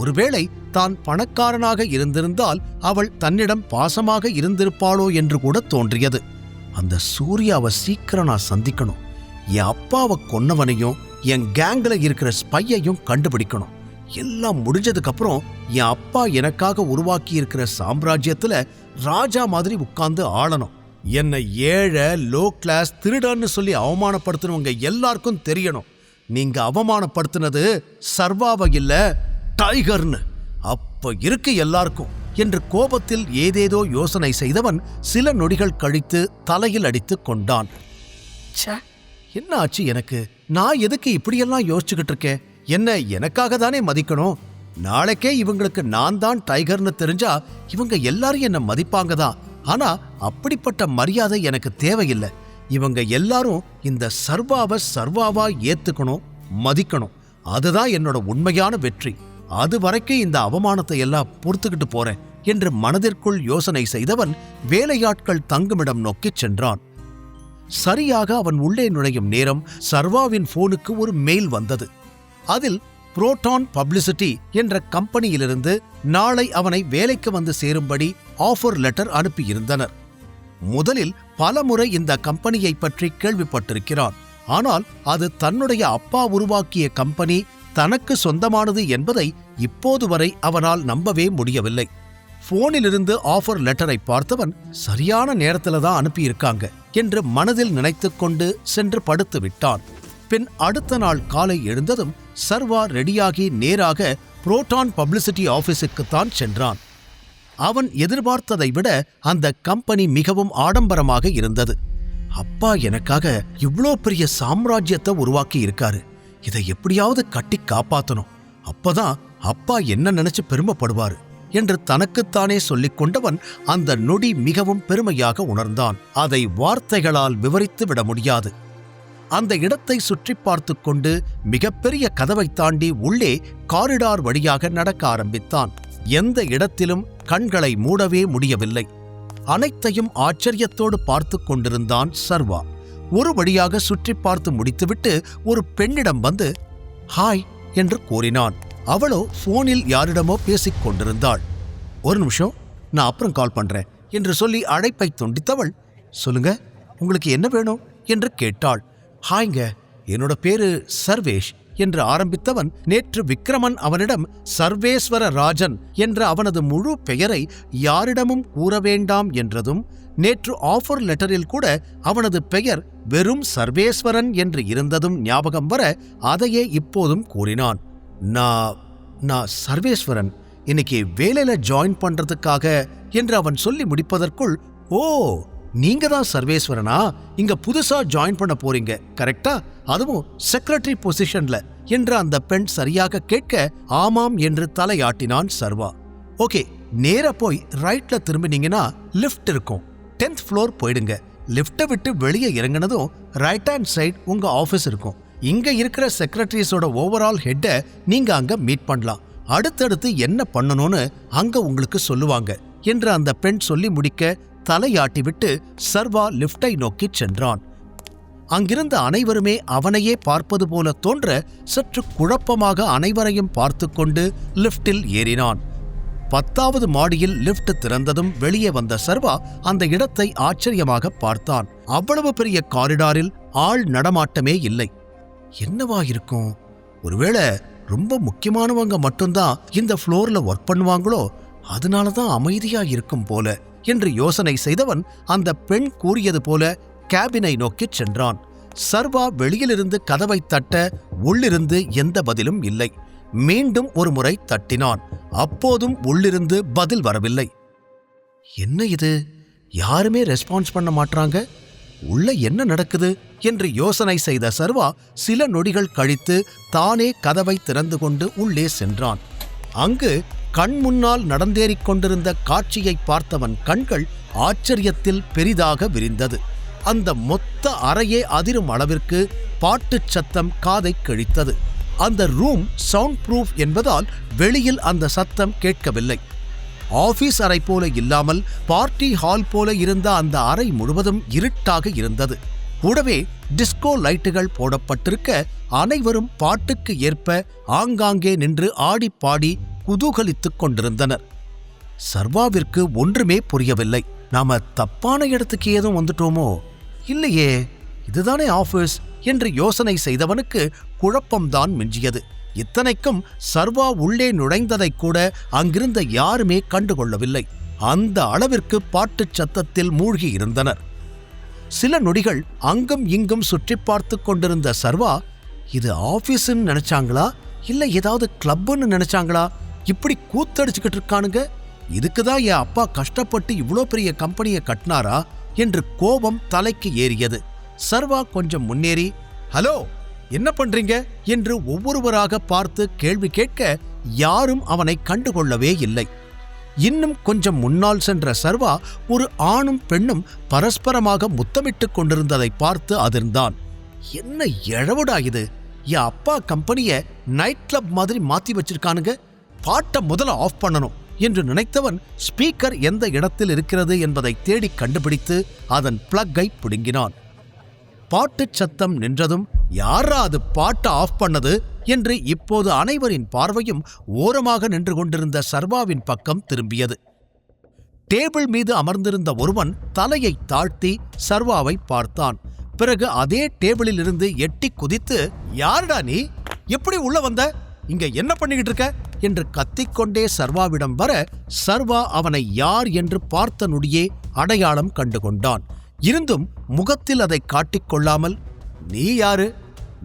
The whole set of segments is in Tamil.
ஒருவேளை தான் பணக்காரனாக இருந்திருந்தால் அவள் தன்னிடம் பாசமாக இருந்திருப்பாளோ என்று கூட தோன்றியது. அந்த சூர்யாவை சீக்கிரம் நான் சந்திக்கணும். என் அப்பாவை கொன்னவனையும் என் கேங்கில் இருக்கிற ஸ்பையையும் கண்டுபிடிக்கணும். எல்லாம் முடிஞ்சதுக்கப்புறம் என் அப்பா எனக்காக உருவாக்கி இருக்கிற சாம்ராஜ்யத்தில் ராஜா மாதிரி உட்கார்ந்து ஆளணும். என்னை ஏழை லோ கிளாஸ் திருடன்னு சொல்லி அவமானப்படுத்தினவங்க எல்லாருக்கும் தெரியணும். நீங்க அவமானப்படுத்தினது சர்வாவை இல்லை டைகர்னு. அப்ப இருக்கு எல்லாருக்கும். என்று கோபத்தில் ஏதேதோ யோசனை செய்தவன் சில நொடிகள் கழித்து தலையில் அடித்துக் கொண்டான். ச்சே என்ன ஆச்சு எனக்கு? நான் எதுக்கு இப்படியெல்லாம் யோசிச்சுக்கிட்டு இருக்கேன்? என்ன எனக்காக தானே மதிக்கணும்? நாளைக்கே இவங்களுக்கு நான் தான் டைகர்னு தெரிஞ்சா இவங்க எல்லாரும் என்ன மதிப்பாங்க தான் ஆனா அப்படிப்பட்ட மரியாதை எனக்கு தேவையில்லை. இவங்க எல்லாரும் இந்த சர்வாவை சர்வாவா ஏத்துக்கணும் மதிக்கணும். அதுதான் என்னோட உண்மையான வெற்றி. அது வரைக்கும் இந்த அவமானத்தை எல்லாம் பொறுத்துக்கிட்டு போறேன் என்று மனதிற்குள் யோசனை செய்தவன் வேலையாட்கள் தங்குமிடம் நோக்கிச் சென்றான். சரியாக அவன் உள்ளே நுழையும் நேரம் சர்வாவின் போனுக்கு ஒரு மெயில் வந்தது. அதில் புரோட்டான் பப்ளிசிட்டி என்ற கம்பெனியிலிருந்து நாளை அவனை வேலைக்கு வந்து சேரும்படி ஆஃபர் லெட்டர் அனுப்பியிருந்தனர். முதலில் பலமுறை இந்த கம்பெனியை பற்றி கேள்விப்பட்டிருக்கிறான். ஆனால் அது தன்னுடைய அப்பா உருவாக்கிய கம்பெனி தனக்கு சொந்தமானது என்பதை இப்போது வரை அவனால் நம்பவே முடியவில்லை. போனிலிருந்து ஆஃபர் லெட்டரை பார்த்தவன் சரியான நேரத்துல தான் அனுப்பியிருக்காங்க என்று மனதில் நினைத்துக்கொண்டு சென்று படுத்து விட்டான். பின் அடுத்த நாள் காலை எழுந்ததும் சர்வா ரெடியாகி நேராக புரோட்டான் பப்ளிசிட்டி ஆபீஸுக்குத்தான் சென்றான். அவன் எதிர்பார்த்ததை விட அந்த கம்பெனி மிகவும் ஆடம்பரமாக இருந்தது. அப்பா எனக்காக இவ்வளோ பெரிய சாம்ராஜ்யத்தை உருவாக்கி இருக்காரு இதை எப்படியாவது கட்டி காப்பாத்தணும். அப்பதான் அப்பா என்ன நினைச்சு பெருமைப்படுவாரு என்று தனக்குத்தானே சொல்லிக் கொண்டவன் அந்த நொடி மிகவும் பெருமையாக உணர்ந்தான். அதை வார்த்தைகளால் விவரித்து விட முடியாது. அந்த இடத்தை சுற்றி பார்த்து கொண்டு மிகப்பெரிய கதவை தாண்டி உள்ளே காரிடார் வழியாக நடக்க ஆரம்பித்தான். எந்த இடத்திலும் கண்களை மூடவே முடியவில்லை. அனைத்தையும் ஆச்சரியத்தோடு பார்த்துக் கொண்டிருந்தான் சர்வா. ஒரு வழியாக சுற்றி பார்த்து முடித்துவிட்டு ஒரு பெண்ணிடம் வந்து ஹாய் என்று கூறினான். அவளோ போனில் யாரிடமோ பேசிக் கொண்டிருந்தாள். ஒரு நிமிஷம் நான் அப்புறம் கால் பண்றேன் என்று சொல்லி அழைப்பை துண்டித்தவள் சொல்லுங்க உங்களுக்கு என்ன வேணும்? என்று கேட்டாள். ஹாய்ங்க என்னோட பேரு சர்வேஷ் என்று ஆரம்பித்தவன் நேற்று விக்ரமன் அவனிடம் சர்வேஸ்வர ராஜன் என்ற அவனது முழு பெயரை யாரிடமும் கூற வேண்டாம் என்றதும் நேற்று ஆஃபர் லெட்டரில் கூட அவனது பெயர் வெறும் சர்வேஸ்வரன் என்று இருந்ததும் ஞாபகம் வர அதையே இப்போதும் கூறினான். நான் நான் சர்வேஸ்வரன். இன்னைக்கு வேலையில ஜாயின் பண்றதுக்காக என்று அவன் சொல்லி முடிப்பதற்குள் ஓ நீங்க தான் சர்வேஸ்வரனா? இங்க புதுசா ஜாயின் பண்ண போறீங்க கரெக்டா அதுவும் செக்ரட்டரி பொசிஷன்ல என்று அந்த பெண் சரியாக கேட்க ஆமாம் என்று தலையாட்டினான் சர்வா. ஓகே நேரா போய் ரைட்ல திரும்பினீங்கன்னா லிஃப்ட் இருக்கும். டென்த் ஃப்ளோர் போயிடுங்க. லிஃப்ட்டை விட்டு வெளியே இறங்குனதும் ரைட் ஹேண்ட் சைட் உங்கள் ஆஃபீஸ் இருக்கும். இங்கே இருக்கிற செக்ரட்டரிஸோட ஓவரால் ஹெட்டை நீங்கள் அங்கே மீட் பண்ணலாம். அடுத்தடுத்து என்ன பண்ணணும்னு அங்கே உங்களுக்கு சொல்லுவாங்க என்று அந்த பெண் சொல்லி முடிக்க தலையாட்டி விட்டு சர்வா லிஃப்டை நோக்கிச் சென்றான். அங்கிருந்த அனைவருமே அவனையே பார்ப்பது போல தோன்ற சற்று குழப்பமாக அனைவரையும் பார்த்து கொண்டு லிஃப்டில் ஏறினான். பத்தாவது மாடியில் லிஃப்ட் திறந்ததும் வெளியே வந்த சர்வா அந்த இடத்தை ஆச்சரியமாக பார்த்தான். அவ்வளவு பெரிய காரிடாரில் ஆள் நடமாட்டமே இல்லை. என்னவா இருக்கும்? ஒருவேளை ரொம்ப முக்கியமானவங்க மட்டும்தான் இந்த ஃப்ளோர்ல ஒர்க் பண்ணுவாங்களோ? அதனால தான் அமைதியா இருக்கும் போல என்று யோசனை செய்தவன் அந்த பெண் கூறியது போல கேபினை நோக்கிச் சென்றான். சர்வா வெளியிலிருந்து கதவை தட்ட உள்ளிருந்து எந்த பதிலும் இல்லை. மீண்டும் ஒரு முறை தட்டினான். அப்போதும் உள்ளிருந்து பதில் வரவில்லை. என்ன இது? யாருமே ரெஸ்பான்ஸ் பண்ண மாட்றாங்க? உள்ள என்ன நடக்குது? என்று யோசனை செய்த சர்வா சில நொடிகள் கழித்து தானே கதவை திறந்து கொண்டு உள்ளே சென்றான். அங்கு கண் முன்னால் நடந்தேறிக் கொண்டிருந்த காட்சியை பார்த்தவன் கண்கள் ஆச்சரியத்தில் பெரிதாக விரிந்தது. அந்த மொத்த அறையே அதிரும் அளவிற்கு பாட்டுச் சத்தம் காதை கிழித்தது. அந்த ரூம் சவுண்ட் ப்ரூஃப் என்பதால் வெளியில் அந்த சத்தம் கேட்கவில்லை. ஆஃபீஸ் அறை போல இல்லாமல் பார்ட்டி ஹால் போல இருந்த அந்த அறை முழுவதும் இருட்டாக இருந்தது. கூடவே டிஸ்கோ லைட்டுகள் போடப்பட்டிருக்க அனைவரும் பாட்டுக்கு ஏற்ப ஆங்காங்கே நின்று ஆடி பாடி குதூகலித்துக் கொண்டிருந்தனர். சர்வாவிற்கு ஒன்றுமே புரியவில்லை. நாம தப்பான இடத்துக்கு ஏதும் வந்துட்டோமோ? இல்லையே. இதுதானே ஆஃபீஸ் என்று யோசனை செய்தவனுக்கு குழப்பம்தான் மிஞ்சியது. இத்தனைக்கும் சர்வா உள்ளே நுழைந்ததை கூட அங்கிருந்த யாருமே கண்டுகொள்ளவில்லை. அந்த அளவிற்கு பாட்டுச் சத்தத்தில் மூழ்கி இருந்தனர். சில நொடிகள் அங்கும் இங்கும் சுற்றி பார்த்து கொண்டிருந்த சர்வா இது ஆஃபீஸுன்னு நினைச்சாங்களா? இல்லை ஏதாவது கிளப்புன்னு நினைச்சாங்களா? இப்படி கூத்தடிச்சுக்கிட்டு இருக்கானுங்க? இதுக்கு தான் என் அப்பா கஷ்டப்பட்டு இவ்வளோ பெரிய கம்பெனியை கட்டினாரா? என்று கோபம் தலைக்கு ஏறியது. சர்வா கொஞ்சம் முன்னேறி ஹலோ என்ன பண்றீங்க? என்று ஒவ்வொருவராக பார்த்து கேள்வி கேட்க யாரும் அவனை கண்டுகொள்ளவே இல்லை. இன்னும் கொஞ்சம் முன்னால் சென்ற சர்வா ஒரு ஆணும் பெண்ணும் பரஸ்பரமாக முத்தமிட்டுக் கொண்டிருந்ததை பார்த்து அதிர்ந்தான். என்ன எழவுடா இது? என் அப்பா கம்பெனியை நைட் கிளப் மாதிரி மாத்தி வச்சிருக்கானுங்க. பாட்டை முதல்ல ஆஃப் பண்ணணும் என்று நினைத்தவன் ஸ்பீக்கர் எந்த இடத்தில் இருக்கிறது என்பதை தேடி கண்டுபிடித்து அதன் பிளக்கை பிடுங்கினான். பாட்டுச் சத்தம் நின்றதும் யாரா அது பாட்டை ஆஃப் பண்ணது என்று இப்போது அனைவரின் பார்வையும் ஓரமாக நின்று கொண்டிருந்த சர்வாவின் பக்கம் திரும்பியது. டேபிள் மீது அமர்ந்திருந்த ஒருவன் தலையை தாழ்த்தி சர்வாவை பார்த்தான். பிறகு அதே டேபிளில் இருந்து எட்டி குதித்து யாருடா நீ? எப்படி உள்ள வந்த? இங்க என்ன பண்ணிக்கிட்டு இருக்க? என்று கத்திக்கொண்டே சர்வாவிடம் வர சர்வா அவனை யார் என்று பார்த்த நொடியே அடையாளம் கண்டு கொண்டான் இருந்தும் முகத்தில் அதை காட்டிக்கொள்ளாமல் நீ யாரு?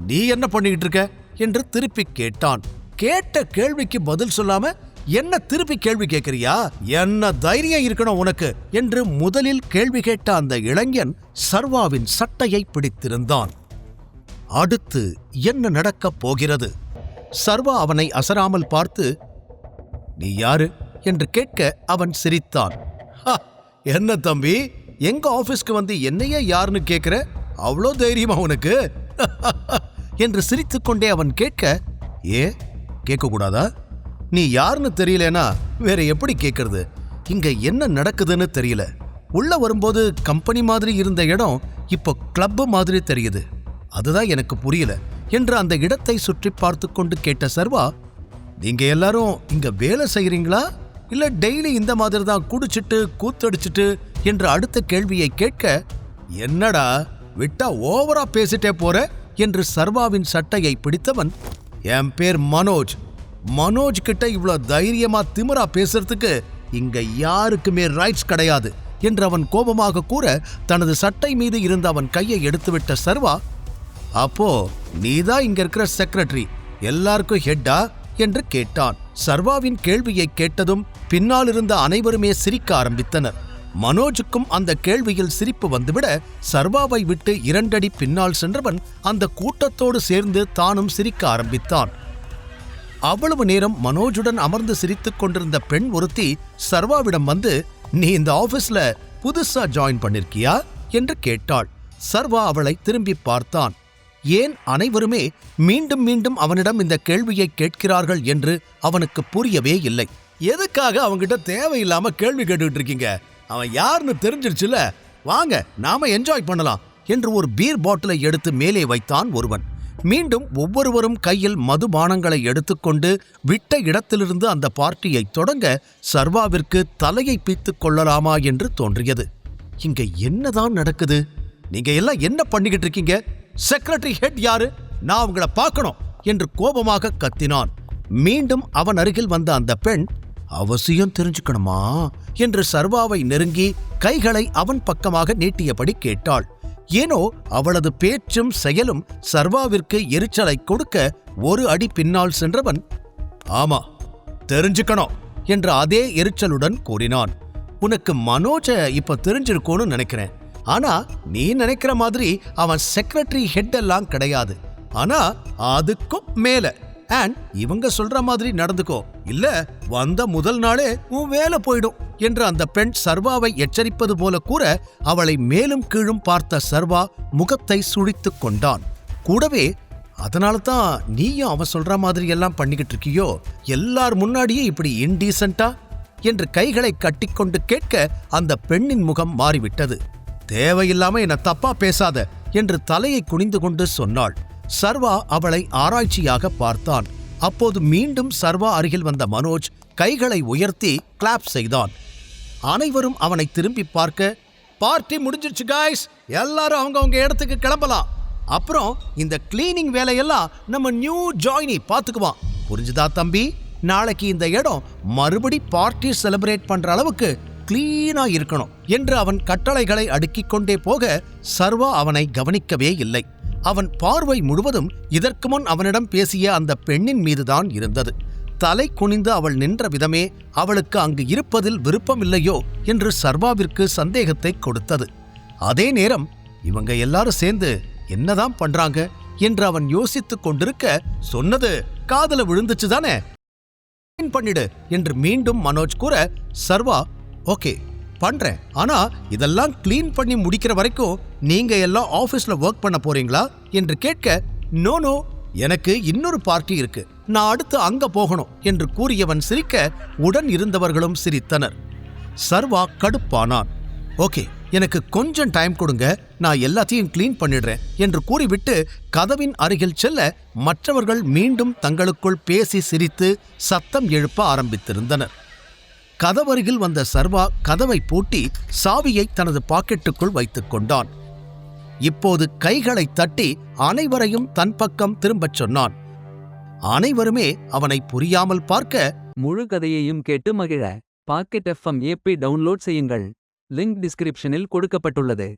நீ என்ன பண்ணிக்கிட்டு இருக்க? என்று திருப்பி கேட்டான். கேட்ட கேள்விக்கு பதில் சொல்லாம என்ன திருப்பி கேள்வி கேட்கிறியா? என்ன தைரியம் இருக்கணும் உனக்கு? என்று முதலில் கேள்வி கேட்ட அந்த இளைஞன் சர்வாவின் சட்டையை பிடித்திருந்தான். அடுத்து என்ன நடக்கப் போகிறது? சர்வா அவனை அசராமல் பார்த்து நீ யாரு? என்று கேட்க அவன் சிரித்தான். என்ன தம்பி? எங்க ஆபீஸ்க்கு வந்து என்னையே யாருன்னு கேட்குற அவ்வளோ தைரியமா உனக்கு? என்று சிரித்துக்கொண்டே அவன் கேட்க ஏ கேட்கக்கூடாதா? நீ யாருன்னு தெரியலனா வேற எப்படி கேட்கறது இங்க என்ன நடக்குதுன்னு தெரியல. உள்ள வரும்போது கம்பெனி மாதிரி இருந்த இடம் இப்போ கிளப் மாதிரி தெரியுது. அதுதான் எனக்கு புரியல என்று அந்த இடத்தை சுற்றி பார்த்து கொண்டு கேட்ட சர்வா நீங்க எல்லாரும் இங்க வேலை செய்கிறீங்களா இல்ல டெய்லி இந்த மாதிரி தான் குடிச்சிட்டு கூத்தடிச்சிட்டு என்று அடுத்த கேள்வியை கேட்க என்னடா விட்டா ஓவரா பேசிட்டே போற? என்று சர்வாவின் சட்டையை பிடித்தவன் என் பேர் மனோஜ். மனோஜ் கிட்ட இவ்வளோ தைரியமா திமிரா பேசுறதுக்கு இங்க யாருக்குமே ரைட்ஸ் கிடையாது. என்று அவன் கோபமாக கூற தனது சட்டை மீது இருந்த அவன் கையை எடுத்துவிட்ட சர்வா அப்போ நீதான் இங்க இருக்கிற செக்ரட்டரி எல்லாருக்கும் ஹெட்டா என்று கேட்டான். சர்வாவின் கேள்வியை கேட்டதும் பின்னால் இருந்த அனைவருமே சிரிக்க ஆரம்பித்தனர். மனோஜுக்கும் அந்த கேள்வியில் சிரிப்பு வந்துவிட சர்வாவை விட்டு இரண்டடி பின்னால் சென்றவன் அந்த கூட்டத்தோடு சேர்ந்து தானும் சிரிக்க ஆரம்பித்தான். அவ்வளவு நேரம் மனோஜுடன் அமர்ந்து சிரித்துக் கொண்டிருந்த பெண் ஒருத்தி சர்வாவிடம் வந்து நீ இந்த ஆபீஸ்ல புதுசா ஜாயின் பண்ணிருக்கியா? என்று கேட்டாள். சர்வா அவளை திரும்பி பார்த்தான். ஏன் அனைவருமே மீண்டும் மீண்டும் அவனிடம் இந்த கேள்வியை கேட்கிறார்கள் என்று அவனுக்கு புரியவே இல்லை. எதுக்காக அவங்கிட்ட தேவையில்லாம கேள்வி கேட்டுக்கிட்டு இருக்கீங்க? அவன் யாருன்னு தெரிஞ்சிருச்சுல? வாங்க நாம என்ஜாய் பண்ணலாம் என்று ஒரு பீர் பாட்டிலை எடுத்து மேலே வைத்தான் ஒருவன். மீண்டும் ஒவ்வொருவரும் கையில் மதுபானங்களை எடுத்துக்கொண்டு விட்ட இடத்திலிருந்து அந்த பார்ட்டியை தொடங்க சர்வாவிற்கு தலையை பீத்துக் கொள்ளலாமா என்று தோன்றியது. இங்க என்னதான் நடக்குது? நீங்க எல்லாம் என்ன பண்ணிக்கிட்டு இருக்கீங்க? செக்ரட்டரி ஹெட் யாரு? நான் உங்களை பார்க்கணும் என்று கோபமாக கத்தினான். மீண்டும் அவன் அருகில் வந்த அந்த பெண் அவசியம் தெரிஞ்சுக்கணுமா? என்று சர்வாவை நெருங்கி கைகளை அவன் பக்கமாக நீட்டியபடி கேட்டாள். ஏனோ அவளது பேச்சும் செயலும் சர்வாவிற்கு எரிச்சலை கொடுக்க ஒரு அடி பின்னால் சென்றவன் ஆமா தெரிஞ்சுக்கணும் என்ற அதே எரிச்சலுடன் கூறினான். உனக்கு மனோஜ இப்ப தெரிஞ்சிருக்கோன்னு நினைக்கிறேன். ஆனா நீ நினைக்கிற மாதிரி அவன் செக்ரட்டரி ஹெட் எல்லாம் கிடையாது. ஆனா அதுக்கும் மேல. அண்ட் இவங்க சொல்ற மாதிரி நடந்துக்கோ. இல்ல வந்த முதல் நாளே உன் வேலை போயிடும். என்று அந்த பெண் சர்வாவை எச்சரிப்பது போல கூற அவளை மேலும் கீழும் பார்த்த சர்வா முகத்தை சுழித்துக் கொண்டான். கூடவே அதனால தான் நீயும் அவன் சொல்ற மாதிரி எல்லாம் பண்ணிக்கிட்டு இருக்கியோ? எல்லார் முன்னாடியே இப்படி இன்டீசென்ட்டா என்று கைகளை கட்டிக்கொண்டு கேட்க அந்த பெண்ணின் முகம் மாறிவிட்டது. தேவையில்லாம என்ன தப்பா பேசாத என்று தலையை குனிந்து கொண்டு சொன்னாள். சர்வா அவளை ஆராய்ச்சியாக பார்த்தான். அப்போது மீண்டும் சர்வா அருகில் வந்த மனோஜ் கைகளை உயர்த்தி கிளாப் செய்தான். அனைவரும் அவனை திரும்பி பார்க்க பார்ட்டி முடிஞ்சிருச்சு காய்ஸ் எல்லாரும் அவங்கவுங்க இடத்துக்கு கிளம்பலாம். அப்புறம் இந்த கிளீனிங் வேலையெல்லாம் நம்ம நியூ ஜாயினி பார்த்துக்குவான். புரிஞ்சுதா தம்பி? நாளைக்கு இந்த இடம் மறுபடி பார்ட்டி செலிப்ரேட் பண்ற அளவுக்கு கிளீனா இருக்கணும் என்று அவன் கட்டளைகளை அடுக்கிக் கொண்டே போக சர்வா அவனை கவனிக்கவே இல்லை. அவன் பார்வை முழுவதும் இதற்கு முன் அவனிடம் பேசிய அந்த பெண்ணின் மீதுதான் இருந்தது. தலை குனிந்து அவள் நின்ற விதமே அவளுக்கு அங்கு இருப்பதில் விருப்பமில்லையோ என்று சர்வாவிற்கு சந்தேகத்தை கொடுத்தது. அதே நேரம் இவங்க எல்லாரும் சேர்ந்து என்னதான் பண்றாங்க? என்று அவன் யோசித்துக் கொண்டிருக்க சொன்னது காதல விழுந்துச்சு தானே? பண்ணிடு என்று மீண்டும் மனோஜ் கூற சர்வா ஓகே பண்றேன். ஆனா இதெல்லாம் க்ளீன் பண்ணி முடிக்கிற வரைக்கும் நீங்க எல்லாம் ஆபீஸ்ல ஒர்க் பண்ண போறீங்களா? என்று கேட்க நோ நோ எனக்கு இன்னொரு பார்ட்டி இருக்கு. நான் அடுத்து அங்க போகணும் என்று கூறியவன் சிரிக்க உடன் இருந்தவர்களும் சிரித்தனர். சர்வா கடுப்பானான். ஓகே எனக்கு கொஞ்சம் டைம் கொடுங்க. நான் எல்லாத்தையும் கிளீன் பண்ணிடுறேன் என்று கூறிவிட்டு கதவின் அருகில் செல்ல மற்றவர்கள் மீண்டும் தங்களுக்குள் பேசி சிரித்து சத்தம் எழுப்ப ஆரம்பித்திருந்தனர். கதவருகில் வந்த சர்வா கதவை பூட்டி சாவியை தனது பாக்கெட்டுக்குள் வைத்துக் கொண்டான். இப்போது கைகளை தட்டி அனைவரையும் தன் பக்கம் திரும்பச் சொன்னான். அனைவருமே அவனை புரியாமல் பார்க்க முழு கதையையும் கேட்டு மகிழ. பாக்கெட் எஃப்எம் ஏபி டவுன்லோட் செய்யுங்கள். லிங்க் டிஸ்கிரிப்ஷனில் கொடுக்கப்பட்டுள்ளது.